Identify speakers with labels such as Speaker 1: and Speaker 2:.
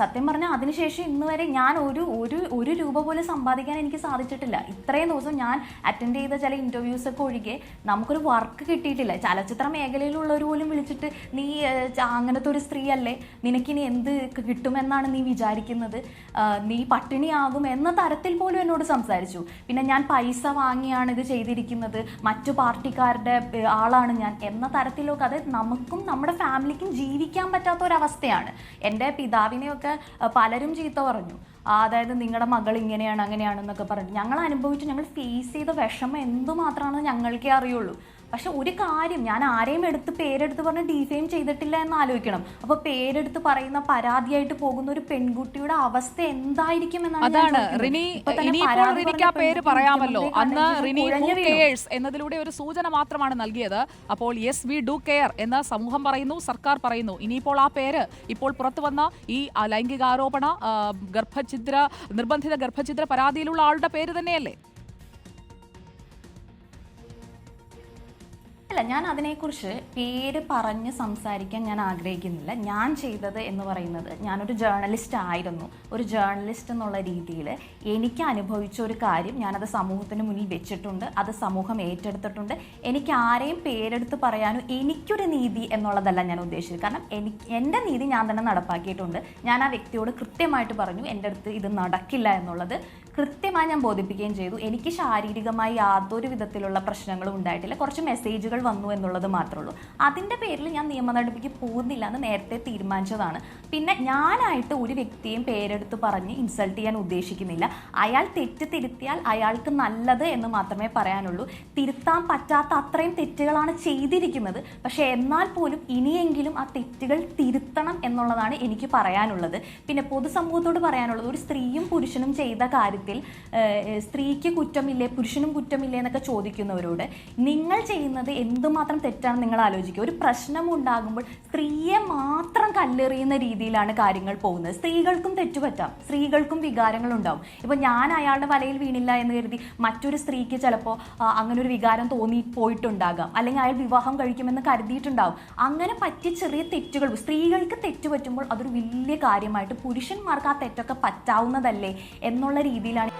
Speaker 1: സത്യം പറഞ്ഞാൽ അതിനുശേഷം ഇന്ന് വരെ ഞാൻ ഒരു ഒരു ഒരു രൂപ പോലും സമ്പാദിക്കാൻ എനിക്ക് സാധിച്ചിട്ടില്ല. ഇത്രയും ദിവസം ഞാൻ അറ്റൻഡ് ചെയ്ത ചില ഇന്റർവ്യൂസ് ഒക്കെ ഒഴികെ നമുക്കൊരു വർക്ക് കിട്ടിയിട്ടില്ല. ചലച്ചിത്ര മേഖലയിലുള്ളവർ പോലും വിളിച്ചിട്ട് നീ അങ്ങനത്തെ ഒരു സ്ത്രീ അല്ലേ? നിനക്കിനി എന്ത് കിട്ടുമെന്നാണ് നീ വിചാരിക്കുന്നത്? നീ പട്ടിണിയാകും എന്ന തരത്തിൽ പോലും എന്നോട് സംസാരിച്ചു. പിന്നെ ഞാൻ പൈസ വാങ്ങിയാണ് ഇത് ചെയ്തിരിക്കുന്നത്. മറ്റു പാർട്ടിക്കാരുടെ ആളാണ് ഞാൻ എന്ന തരത്തിലൊക്കെ. അത് നമുക്കും നമ്മുടെ ഫാമിലിക്കും ജീവിക്കാൻ പറ്റാത്ത ഒരവസ്ഥയാണ് എന്റെ പിതാവിനെയൊക്കെ പലരും ചീത്ത പറഞ്ഞു. അതായത് നിങ്ങളുടെ മകൾ ഇങ്ങനെയാണ് അങ്ങനെയാണെന്നൊക്കെ പറഞ്ഞു. ഞങ്ങൾ അനുഭവിച്ചു ഞങ്ങൾ ഫേസ് ചെയ്ത വിഷമം എന്തുമാത്രമാണെന്ന് ഞങ്ങൾക്കേ അറിയുള്ളൂ. പക്ഷെ ഒരു കാര്യം ഞാൻ ആരെയും എടുത്ത് പേരെടുത്ത് പറഞ്ഞ് ഡിഫെയിം ചെയ്തിട്ടില്ല എന്ന് ആലോചിക്കണം. അപ്പൊ പേരെടുത്ത് പറയുന്ന പരാതിയായിട്ട് പോകുന്ന ഒരു പെൺകുട്ടിയുടെ അവസ്ഥ എന്തായിരിക്കും എന്നാണ്
Speaker 2: അതാണ്. റിനി ഇനിയിപ്പോൾ റിനിക്ക് ആ പേര് പറയാമല്ലോ. അന്ന് റിനി. കെയേഴ്സ് എന്നതിലൂടെ ഒരു സൂചന മാത്രമാണ് നൽകിയത്. അപ്പോൾ യെസ് വി ഡു കെയർ എന്ന് സമൂഹം പറയുന്നു സർക്കാർ പറയുന്നു. ഇനിയിപ്പോൾ ആ പേര് ഇപ്പോൾ പുറത്തു വന്ന ഈ ലൈംഗികാരോപണ ആ, ഗർഭഛിദ്ര നിർബന്ധിത ഗർഭഛിദ്ര പരാതിയിലുള്ള ആളുടെ പേര് തന്നെയല്ലേ?
Speaker 1: അല്ല ഞാൻ അതിനെക്കുറിച്ച് പേര് പറഞ്ഞ് സംസാരിക്കാൻ ഞാൻ ആഗ്രഹിക്കുന്നില്ല. ഞാൻ ചെയ്തത് എന്ന് പറയുന്നത് ഞാനൊരു ജേർണലിസ്റ്റ് ആയിരുന്നു. ഒരു ജേർണലിസ്റ്റ് എന്നുള്ള രീതിയിൽ എനിക്ക് അനുഭവിച്ച ഒരു കാര്യം ഞാനത് സമൂഹത്തിന് മുന്നിൽ വെച്ചിട്ടുണ്ട്. അത് സമൂഹം ഏറ്റെടുത്തിട്ടുണ്ട്. എനിക്ക് ആരെയും പേരെടുത്ത് പറയാനോ എനിക്കൊരു നീതി എന്നുള്ളതല്ല ഞാൻ ഉദ്ദേശിച്ചത്. കാരണം എനിക്ക് എന്റെ നീതി ഞാൻ തന്നെ നടപ്പാക്കിയിട്ടുണ്ട്. ഞാൻ ആ വ്യക്തിയോട് കൃത്യമായിട്ട് പറഞ്ഞു എന്റെ അടുത്ത് ഇത് നടക്കില്ല എന്നുള്ളത്. കൃത്യമായി ഞാൻ ബോധിപ്പിക്കുകയും ചെയ്തു. എനിക്ക് ശാരീരികമായി യാതൊരു വിധത്തിലുള്ള പ്രശ്നങ്ങളും ഉണ്ടായിട്ടില്ല. കുറച്ച് മെസ്സേജുകൾ വന്നു എന്നുള്ളത് മാത്രമേ ഉള്ളൂ അതിന്റെ പേരിൽ ഞാൻ നിയമ നടപടിക്ക് പോകുന്നില്ല എന്ന് നേരത്തെ തീരുമാനിച്ചതാണ്. പിന്നെ ഞാനായിട്ട് ഒരു വ്യക്തിയും പേരെടുത്ത് പറഞ്ഞ് ഇൻസൾട്ട് ചെയ്യാൻ ഉദ്ദേശിക്കുന്നില്ല. അയാൾ തെറ്റ് തിരുത്തിയാൽ അയാൾക്ക് നല്ലത് എന്ന് മാത്രമേ പറയാനുള്ളൂ. തിരുത്താൻ പറ്റാത്ത അത്രയും തെറ്റുകളാണ് ചെയ്തിരിക്കുന്നത്. പക്ഷേ എന്നാൽ പോലും ഇനിയെങ്കിലും ആ തെറ്റുകൾ തിരുത്തണം എന്നുള്ളതാണ് എനിക്ക് പറയാനുള്ളത്. പിന്നെ പൊതുസമൂഹത്തോട് പറയാനുള്ളത് ഒരു സ്ത്രീയും പുരുഷനും ചെയ്ത കാര്യത്തിൽ ഏഹ്, സ്ത്രീക്ക് കുറ്റമില്ലേ പുരുഷനും കുറ്റമില്ലേ എന്നൊക്കെ ചോദിക്കുന്നവരോട് നിങ്ങൾ ചെയ്യുന്നത് എന്തുമാത്രം തെറ്റാണ് നിങ്ങൾ ആലോചിക്കുക. ഒരു പ്രശ്നം ഉണ്ടാകുമ്പോൾ സ്ത്രീയെ മാത്രം കല്ലെറിയുന്ന രീതിയിലാണ് കാര്യങ്ങൾ പോകുന്നത്. സ്ത്രീകൾക്കും തെറ്റുപറ്റാം സ്ത്രീകൾക്കും വികാരങ്ങൾ ഉണ്ടാവും. ഇപ്പൊ ഞാൻ അയാളുടെ വലയിൽ വീണില്ല എന്ന് കരുതി മറ്റൊരു സ്ത്രീക്ക് ചിലപ്പോൾ അങ്ങനെ ഒരു വികാരം തോന്നി പോയിട്ടുണ്ടാകാം. അല്ലെങ്കിൽ അയാൾ വിവാഹം കഴിക്കുമെന്ന് കരുതിയിട്ടുണ്ടാവും. അങ്ങനെ പറ്റിയ ചെറിയ തെറ്റുകൾ സ്ത്രീകൾക്ക് തെറ്റുപറ്റുമ്പോൾ അതൊരു വലിയ കാര്യമായിട്ട് പുരുഷന്മാർക്ക് ആ തെറ്റൊക്കെ പറ്റാവുന്നതല്ലേ എന്നുള്ള രീതിയിലാണ്